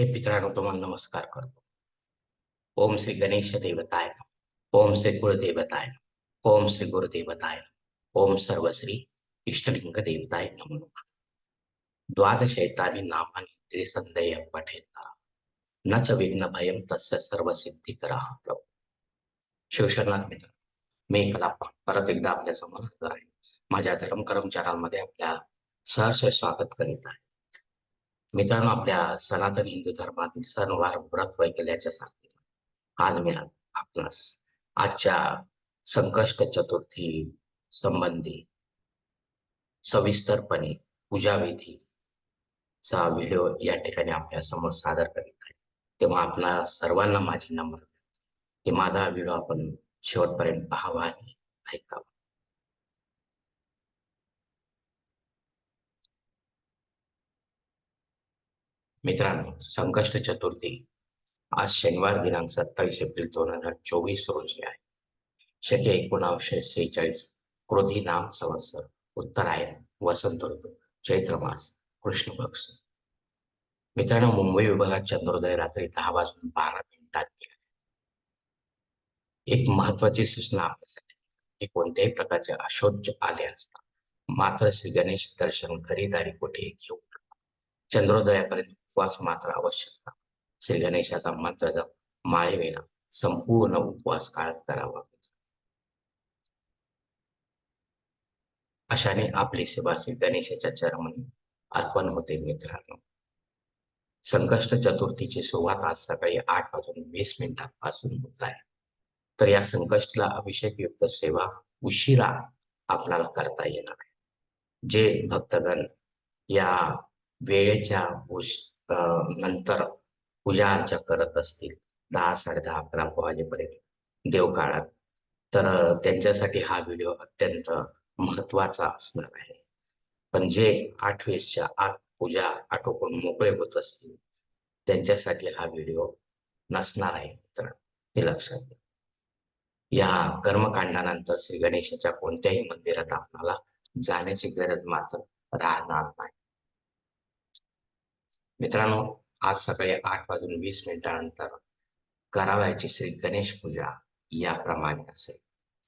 हे मित्रांनो तुम्हाला नमस्कार करतो. ओम श्री गणेश देवताय ओम श्री कुळदेवताय ओम श्री गुरुदेवताय ओम सर्व श्री इष्टलिंग देवताय नमो. द्वादशैतानि नामानि त्रिसन्देह पठेता। न च विघ्न भयं तस्य सर्व सिद्धिकरः प्रभू। शिवशरणात मित्र मी कलाप्पा परत एकदा आपल्यासमोर आहे. माझ्या धर्मकरम चॅनलमध्ये आपल्या सहर्ष स्वागत करीत आहे. मित्रांनो आपल्या सनातन हिंदू धर्मातील सणवार व्रत वैकल्याच्या सांगते आज मी आपणास आजच्या संकष्ट चतुर्थी संबंधी सविस्तरपणे पूजाविधीचा व्हिडिओ या ठिकाणी आपल्यासमोर सादर करीत आहे. तेव्हा आपणा सर्वांना माझी नम्र की माझा व्हिडिओ आपण शेवटपर्यंत पाहावा आणि ऐकावा. मित्रांनो संकष्ट चतुर्थी आज शनिवार दिनांक सत्तावीस एप्रिल दोन हजार चोवीस रोजी आहे. शके एकोणावीसशे सेहेचाळीस क्रोधी नाम संवत्सर उत्तरायण वसंत ऋतू चैत्र मास कृष्ण पक्ष. मित्रांनो मुंबई विभागात चंद्रोदय रात्री दहा वाजून बारा मिनिटांनी एक महत्वाची सूचना आपल्यासाठी. की कोणत्याही प्रकारचे अशोच आले असता मात्र श्री गणेश दर्शन खरीदारी कुठेही घेऊ चंद्रोदयापर्यंत उपवास मात्र आवश्यक श्री गणेशाचा मंत्र जप माळेवेळा संपूर्ण उपवास काळात करावा अशाने आपली सेवा श्री गणेशाच्या चरमणी अर्पण होते मित्रांनो. संकष्ट चतुर्थीची सुरुवात आज सकाळी आठ वाजून वीस मिनिटांपासून होत आहे. तर या संकष्टला अभिषेकयुक्त सेवा उशिरा आपल्याला करता येणार आहे. जे भक्तगण या वेळेच्या नंतर पूजा अर्चा करत असतील दहा साडे दहा अकरा वाजेपर्यंत देवकाळात तर त्यांच्यासाठी हा व्हिडिओ अत्यंत महत्त्वाचा असणार आहे. पण जे आठवीसच्या आत पूजा आटोपून मोकळे होत असतील त्यांच्यासाठी हा व्हिडिओ नसणार आहे तर हे लक्षात घ्या. या कर्मकांडानंतर श्री गणेशाच्या कोणत्याही मंदिरात आपणाला जाण्याची गरज मात्र राहणार नाही. मित्रांनो आज सकाळी आठ वाजून वीस मिनिटानंतर करावयाची श्री गणेश पूजा याप्रमाणे असेल.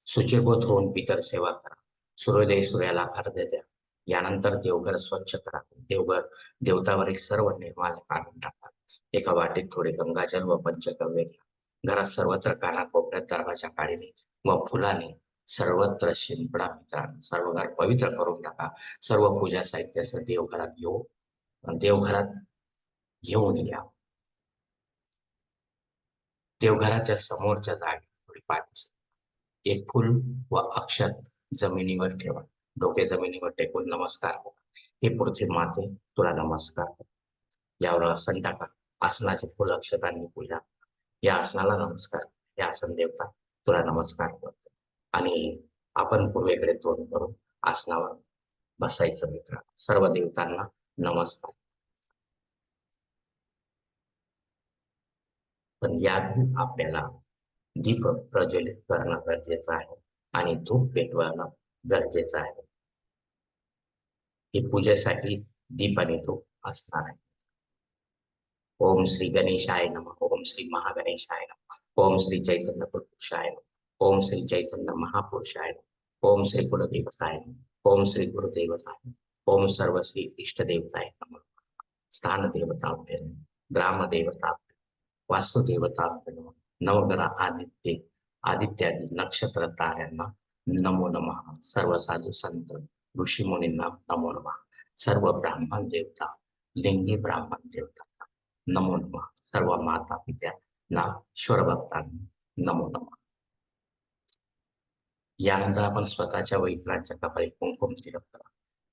सुचिरभूत होऊन पितर सेवा करा. सूर्योदय सूर्याला अर्ध्य द्या. यानंतर देवघर स्वच्छ करा. देवघर देवतावरील सर्व निर्माल काढून टाका. एका वाटीत थोडे गंगाजल व पंचगव्य घ्या. घरात सर्वत्र काना कोपऱ्यात दरवाजा काढणे व फुलाने सर्वत्र शिंपडा मित्रांनो सर्व घर पवित्र करून टाका. सर्व पूजा साहित्यासह देवघरात घेऊ देवघरात घेऊन या. देवघराच्या समोरच्या जागी थोडी पाठी एक फुल व अक्षत जमिनीवर ठेवा. डोके जमिनीवर टेकून नमस्कार हे पृथ्वी माते तुला नमस्कार यावर संध्याकाळ आसनाचे फुल अक्षतांनी पूजा या आसनाला नमस्कार या आसन देवता तुला नमस्कार करतो. आणि आपण पूर्वेकडे तोंड करून आसनावर बसायचं मित्र. सर्व देवतांना नमस्कार. पण याआधी आपल्याला दीप प्रज्वलित करणं गरजेचं आहे आणि धूप पेटवणं गरजेचं आहे. हे पूजेसाठी दीप आणि धूप असणार आहे. ओम श्री गणेशाय नम ओम श्री महागणेशाय नम ओम श्री चैतन्य पुरुषाय नम ओम श्री चैतन्य महापुरुषाय नम ओम श्री कुलदेवताय नम ओम श्री गुरुदेवताय ओम सर्व श्री इष्टदेवताय नम स्थान देवता ग्राम देवता वास्तुदेवताभ्य नवग्रह आदित्य आदित्यादी नक्षत्र ताऱ्यांना नमो नमः. सर्व साधू संत ऋषी मुनींना नमो नमः. सर्व ब्राह्मण देवता लिंगी ब्राह्मण देवता नमो नमः. सर्व माता पित्यांना ईश्वर भक्तांना नमो नमः. यानंतर आपण स्वतःच्या वैत्रांच्या कपाळी कुंकुम तिलक करा.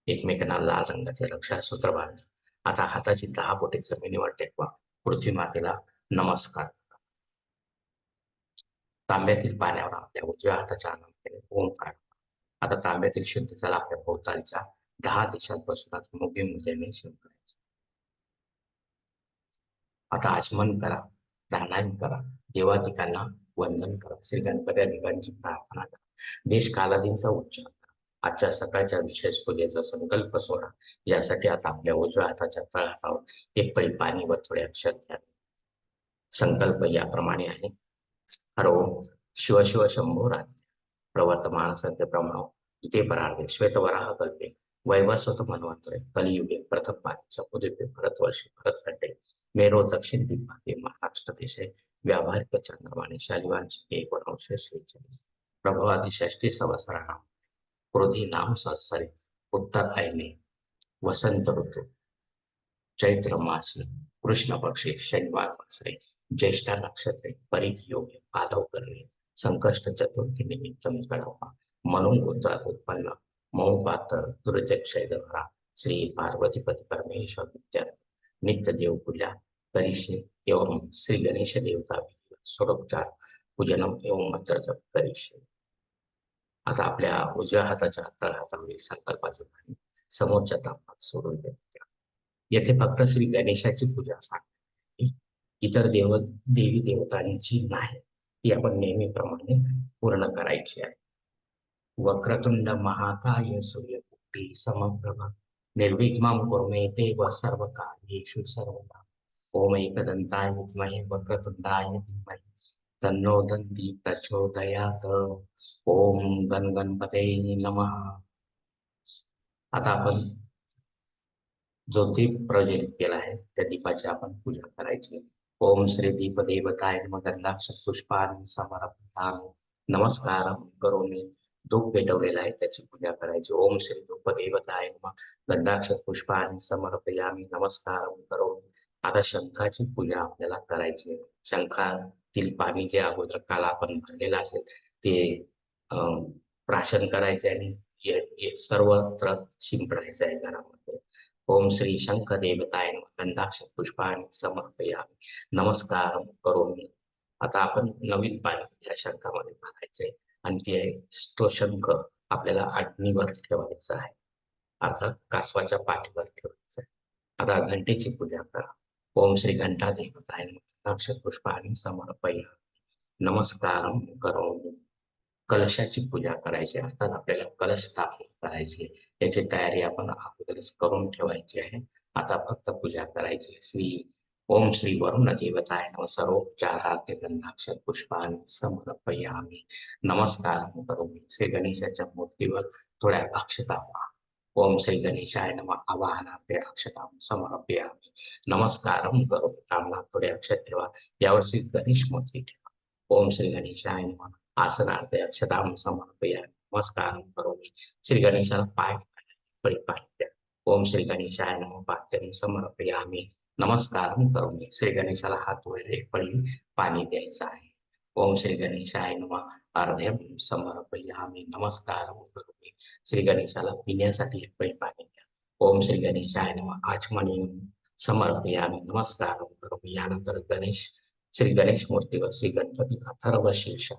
एकमेकांना लाल रंगाचे रक्षा सूत्र बांधा. आता हाताची दहा बोटे जमिनीवर टेकवा. पृथ्वी मातेला नमस्कार. तांब्यातील पाण्यावर आपल्या उजव्या हाताच्या आनंद ओम काढा. आता तांब्यातील शुद्ध जल आपल्या भोवतालच्या दहा दिशात बसूनच मोठी मुद्रेने करायचे. आता आचमन करा प्राणायाम करा देवाधिकांना वंदन करा. श्री गणपती अधिकांची प्रार्थना करा. देश कालादींचा उच्चार करा. आजच्या सकाळच्या विशेष पूजेचा संकल्प सोडा. यासाठी आता आपल्या उजव्या हाताच्या तळहातावर एक पळी पाणी व थोडे अक्षर घ्या. संकल्प याप्रमाणे आहे. हरो शिव शिव शंभो राज्य प्रवर्तमान सत्य प्रमाण इथे परार्धे श्वेतवराह कल्पे. वैवस्वत मनवंतरे कलियुगे प्रथम पाणी उदिपे भरतवर्षी भरतखंडे. मेरो दक्षिण दिग्भागे महाराष्ट्र देशे व्यावहारिक चंद्रमाने शालिवांशी एकोणऐंशी शेहेचाळीस. प्रभावादी षष्टी संवत्सराणाम क्रोधी नाम संवत्सरे उत्तर ऐने. वसंत ऋतू. चैत्र मासी. कृष्ण पक्षी शनिवार मासरे ज्येष्ठा नक्षत्रे परिध पादव पालव करणे संकष्ट चतुर्थी निमित्त कळवा म्हणून गोत्रात उत्पन्न मऊ पातर दुर्जक्षय दहरा श्री पार्वतीपती परमेश्वर नित्य नित्य देव पूजा करिष्ये एवं श्री गणेश देवता विधी स्वरोपचार पूजनम एवं मंत्र जप करिष्ये. आता आपल्या उजव्या हाताच्या तळहातावरील संकल्पाची पाणी समोरच्या तापात सोडून द्या येथे फक्त श्री गणेशाची पूजा सांगते इतर देव देवी देवतांची नाही. ती आपण नेहमीप्रमाणे पूर्ण करायची आहे. वक्रतुंड महाकाय सूर्यपुटी समप्रभ. निर्विघ्मं कुर्मे ते सर्व कार्येषु सर्वदा. ओम एकदंताय विद्महे वक्रतुंडाय धीमहि. तन्नो दंती प्रचोदयात. ओम गण गणपते नमः. आता आपण जो दीप केला आहे, त्या दीपाची आपण पूजा करायची. ओम श्री दीप देवताय नम गंधाक्ष पुष्पान नमस्कार करोमी. धूप पेटवलेला आहे त्याची पूजा करायची. ओम श्री धूप देवताय नम. गंधाक्ष पुष्पाने समर्पयामी. नमस्कार करोमी. आता शंखाची पूजा आपल्याला करायची आहे. शंखातील पाणी जे अगोदर काल आपण भरलेलं असेल ते प्राशन करायचे आणि सर्वत्र शिंपडायचं आहे घरामध्ये. ओम श्री शंख देवताय गंधाक्ष पुष्पाने समर्पयामी. नमस्कार करोमी. आता आपण नवीन पाणी या शंकामध्ये बघायचंय. आणि ते तो शंख आपल्याला आडणीवर ठेवायचा आहे. अर्थात कासवाच्या पाठीवर ठेवायचा आहे. आता घंटेची पूजा करा. ओम श्री घंटा देवताय गंधाक्ष पुष्पाने समर्पया नमस्कार करोमी. कलशाची पूजा करायची अर्थात आपल्याला कलश स्थापन करायची. याची तयारी आपण अगोदरच करून ठेवायची आहे. आता फक्त पूजा करायची श्री ओम श्री वरुण देवताय नम. सर्वोपचारार्थ गंधाक्षर पुष्पान समर्पयामी. नमस्कार करोमी श्री गणेशाच्या मूर्तीवर थोड्या अक्षता ओम श्री गणेशाय नम. आवाहनार्थे अक्षता समर्पयामी. नमस्कार करोमी तांबडा थोडे अक्षर ठेवा. यावर्षी गणेश मूर्ती ठेवा. ओम श्री गणेशाय नम. आसनार्थ अक्षतां समर्पया. नमस्कार करोमि. श्री गणेशाला पाय पळी द्या ओम श्री गणेशाय नम पात्यं समर्पयामि. नमस्कार करोमि. श्री गणेशाला हात वर एक पळी पाणी द्यायचं आहे. ओम श्री गणेशाय नम. अर्ध्यम समर्पयामि. नमस्कार करोमि. श्री गणेशाला पिण्यासाठी एक पळी पाणी द्या. ओम श्री गणेशाय नम. आचमनी समर्पयामि. नमस्कारं करोमि. यानंतर गणेश श्री गणेश मूर्तीवर श्री गणपती अथर्व शीर्ष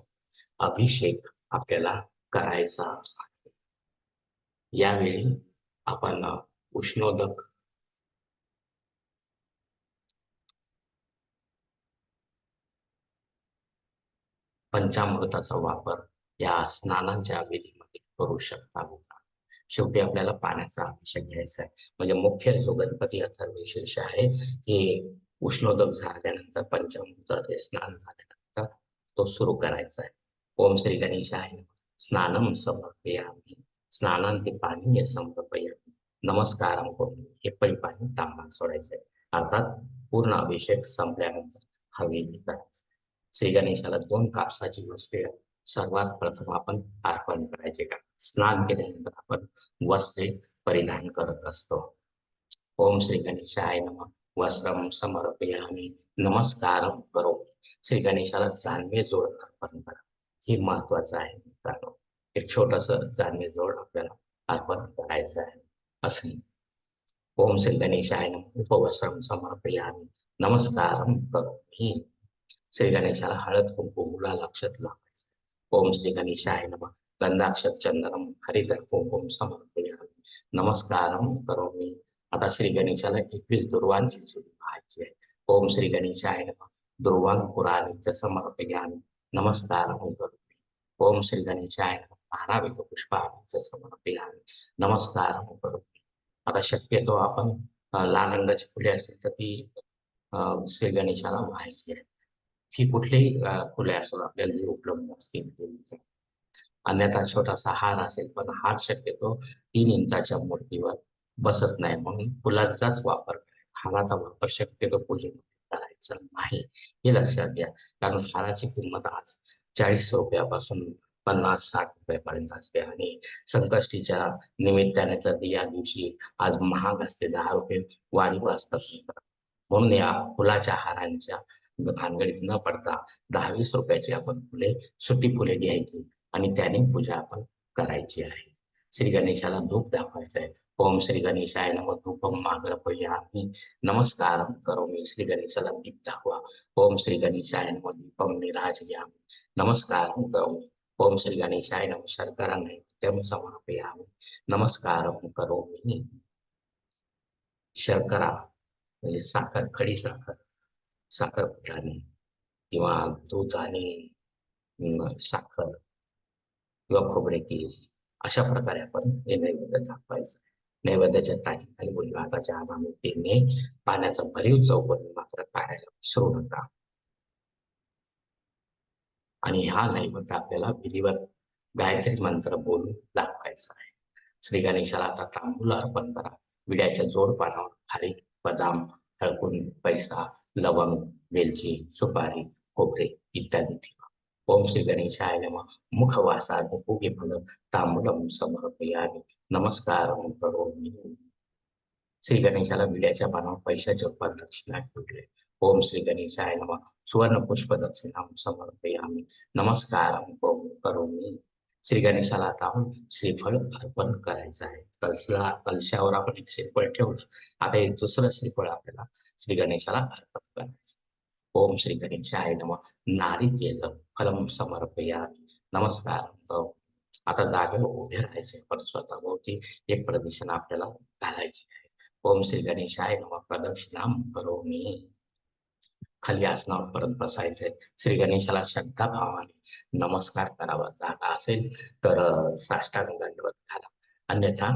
अभिषेक आपल्याला करायचा आहे. यावेळी आपण उष्णोदक पंचामृताचा वापर या स्नानांच्या विधीमध्ये करू शकता शेवटी आपल्याला पाण्याचा अभिषेक घ्यायचा आहे. म्हणजे मुख्य जो गणपती विशेष आहे की उष्णोदक झाल्यानंतर पंचामृत स्नान झाल्यानंतर तो सुरू करायचा आहे. ओम श्री गणेशाय स्नानम समर्पयामि स्नानांती पाणी समर्पयामी नमस्कार हे पळी पाणी तांबा सोडायचंय। अर्थात पूर्ण अभिषेक संपल्यानंतर हवेली करायचं। श्री गणेशाला दोन कापसाची वस्त्रे सर्वात प्रथम आपण अर्पण करायचे का? स्नान केल्यानंतर आपण वस्त्रे परिधान करत असतो। ओम श्री गणेशाय नम। वस्त्रम समर्पयामी। नमस्कार करो श्री गणेशाला जानवे जोड अर्पण करा। हे महत्वाचं आहे. मित्रांनो एक छोटस जोड आपल्याला अर्पण करायचं आहे. असे ओम श्री गणेशाय उपवस्त्रम समर्पयामी. नमस्कार करोमी. श्री गणेशाला हळद कुंकू मुला लक्षात लावायचं ओम श्री गणेशाय नम. गंधाक्षत चंदनम हरिदर कुंकुम समर्पयामी. नमस्कार करोमी. आता श्री गणेशाला एकवीस दुर्वांची सुरू पाहायची आहे. ओम श्री गणेशाय नम. दुर्वांग पुराणीच समर्पयामी. नमस्कार ओम श्री गणेशाय मारावे तो पुष्पाचं समर्पयामी नमस्कार करू आता शक्यतो आपण लाल रंगाची फुले असतील तर ती श्री गणेशाला व्हायची आहे. ही कुठलीही फुले असो आपल्याला जी उपलब्ध असतील अन्यथा छोटासा हार असेल पण हार शक्यतो तीन इंचाच्या मूर्तीवर बसत नाही. म्हणून फुलांचाच वापर करायचा. हाराचा वापर शक्यतो पूजेमध्ये करायचा नाही हे लक्षात घ्या. कारण हाराची किंमत आज चाळीस रुपयापासून पन्नास साठ रुपयापर्यंत असते. आणि संकष्टीच्या निमित्ताने तर या दिवशी आज महाग असते. दहा रुपये वाढीव असतात सुद्धा. म्हणून या फुलाच्या हारांच्या भानगडीत न पडता दहा वीस रुपयाची आपण फुले सुट्टी फुले घ्यायची. आणि त्याने पूजा आपण करायची आहे. श्री गणेशाला धूप दाखवायचा आहे ओम श्री गणेशाय नम धूपम माग्रपयामी नमस्कार करोमी श्री गणेशाला दीप दाखवा. ओम श्री गणेशाय नम दीपम निराजयामी नमस्कार करोमी ओम श्री गणेशाय नम शर्करा नैत्यम समापयामी. नमस्कार करोमी शर्करा म्हणजे साखर खडी साखर साखर फुटाणे किंवा दूध आणि साखर किंवा खोबरे केस. अशा प्रकारे आपण हे नैवेद्य दाखवायचं. नैवेद्याच्या ताटीखाली बोलली हाताच्या अनामितीने पाण्याचा भरीव चौकोन मात्र काढायला विसरू नका. आणि हा नैवेद्य आपल्याला विधिवत गायत्री मंत्र बोलून दाखवायचा आहे. श्री गणेशाला आता तांबूल अर्पण करा. विड्याच्या जोड पानावर बदाम हळकुंड पैसा लवंग वेलची सुपारी खोबरे इत्यादी ठेवा. ओम श्री गणेशाय नम। मुखवासाद उगे फल तांबूलम समर्पयामी। नमस्कार करोमी। श्री गणेशाला विड्याच्या पानावर पैशाच्या रूपात दक्षिणा ठेवले. ओम श्री गणेशाय नम। सुवर्ण पुष्प दक्षिणा समर्पयामी। नमस्कार करोमी। श्री गणेशाला आता आपण श्रीफळ अर्पण करायचं आहे. कलशा कलशावर आपण एक श्रीफळ ठेवलं. आता एक दुसरं श्रीफळ आपल्याला श्री गणेशाला अर्पण करायचं ओम श्री गणेशाय नम. केलं फलम समर्पया नमस्कार आता जागेवर उभे राहायचे पण स्वतःभोवती एक प्रदक्षिणा आपल्याला घालायची आहे. ओम श्री गणेशाय नम. प्रदक्षिणाम करोमी. खाली आसनावर परत बसायचंय श्री गणेशाला श्रद्धा भावाने नमस्कार करावा जागा असेल तर साष्टांग दंडवत घाला. अन्यथा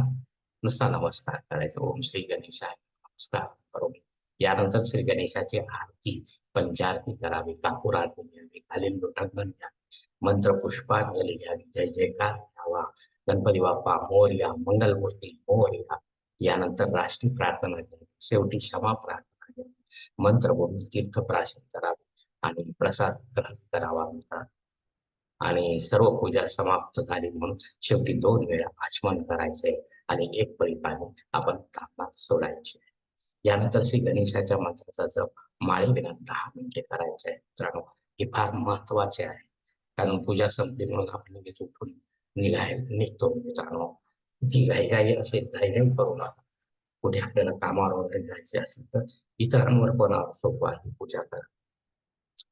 नुसता नमस्कार करायचा. ओम श्री गणेशाय नमस्कार करोमी. यानंतर श्री गणेशाची आरती पंचारती करावी कापूर आरती घ्यावी खालील लोटांगण घ्यावी मंत्र पुष्पांजली घ्यावी जय जयकार घ्यावा गणपती बाप्पा मोर्या मंगलमूर्ती मोर्या. यानंतर राष्ट्रीय प्रार्थना घ्यावी शेवटी क्षमा प्रार्थना घ्यावी. मंत्र बोलून तीर्थप्राशन करावे आणि प्रसाद ग्रहण करावा म्हणतात. आणि सर्व पूजा समाप्त झाली म्हणून शेवटी दोन वेळा आचमन करायचे आणि एक पळी पाणी आपण तापमात सोडायचे. यानंतर श्री गणेशाच्या मंत्राचा जप माळी विना दहा मिनिटे करायचे आहे मित्रांनो हे फार महत्त्वाचे आहे. कारण पूजा संपली म्हणून आपण लगेच उठून निघाय निघतो. मित्रांनो ती घाईघाई असेल घाईघाई करू नका. कुठे आपल्याला कामावर वगैरे जायचे असेल तर इतरांवर कोणावर सोपं आहे पूजा कर.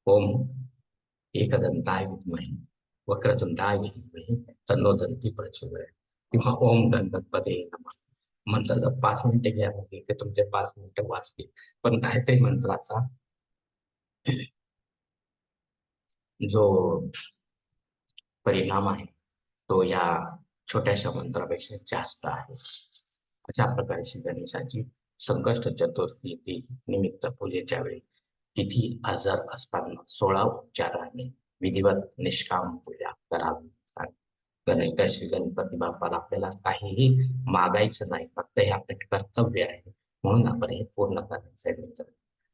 ओम. एकदंताय विद्महे वक्रतुंडाय विद्महे तन्नो दंती प्रचोदयात. किंवा ओम गणपतपते नमः. मंत्राचा पाच मिनिटे घ्या म्हणजे ते तुमचे पाच मिनिटं वाचतील. पण काहीतरी मंत्राचा जो परिणाम आहे तो या छोट्याशा मंत्रापेक्षा जास्त आहे. अशा प्रकारे श्री गणेशाची संकष्ट चतुर्थी ती निमित्त पूजेच्या वेळी तिथी आजार असताना सोळा उपचाराने विधिवत निष्काम पूजा करावी. गणेश गणपती बाप्पाला आपल्याला काहीही मागायचं नाही फक्त हे आपले कर्तव्य आहे. म्हणून आपण हे पूर्ण करायचं आहे मित्र.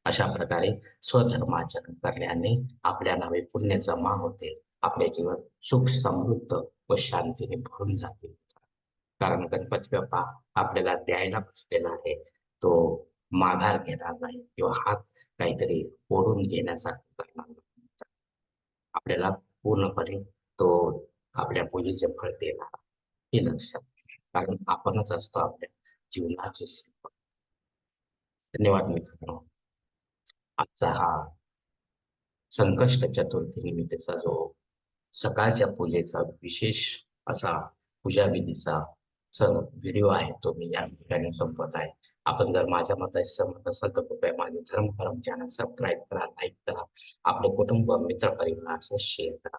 अशा प्रकारे स्वधर्माचरण करण्याने आपल्या नावे पुण्य जमा होते. आपले जीवन सुख समृद्ध व शांतीने भरून जाते. कारण गणपती बाप्पा आपल्याला द्यायला बसलेला आहे. तो माघार घेणार नाही किंवा हात काहीतरी ओढून घेण्यासारखं करणार नाही. आपल्याला पूर्णपणे तो आपल्या पूजेचे फळ देणार हे लक्षात कारण आपणच असतो आपल्या जीवनाचे शिल्प धन्यवाद मित्रांनो. आजचा हा संकष्ट चतुर्थी निमित्ताचा जो सकाळच्या पूजेचा विशेष असा पूजा विधीचा व्हिडिओ आहे तो मी या ठिकाणी संपत आहे. आपण जर माझ्या मताशी सहमत असाल तर कृपया माझे धर्म करम चॅनल सबस्क्राईब करा लाईक करा. आपले कुटुंब मित्र परिवाराशी शेअर करा.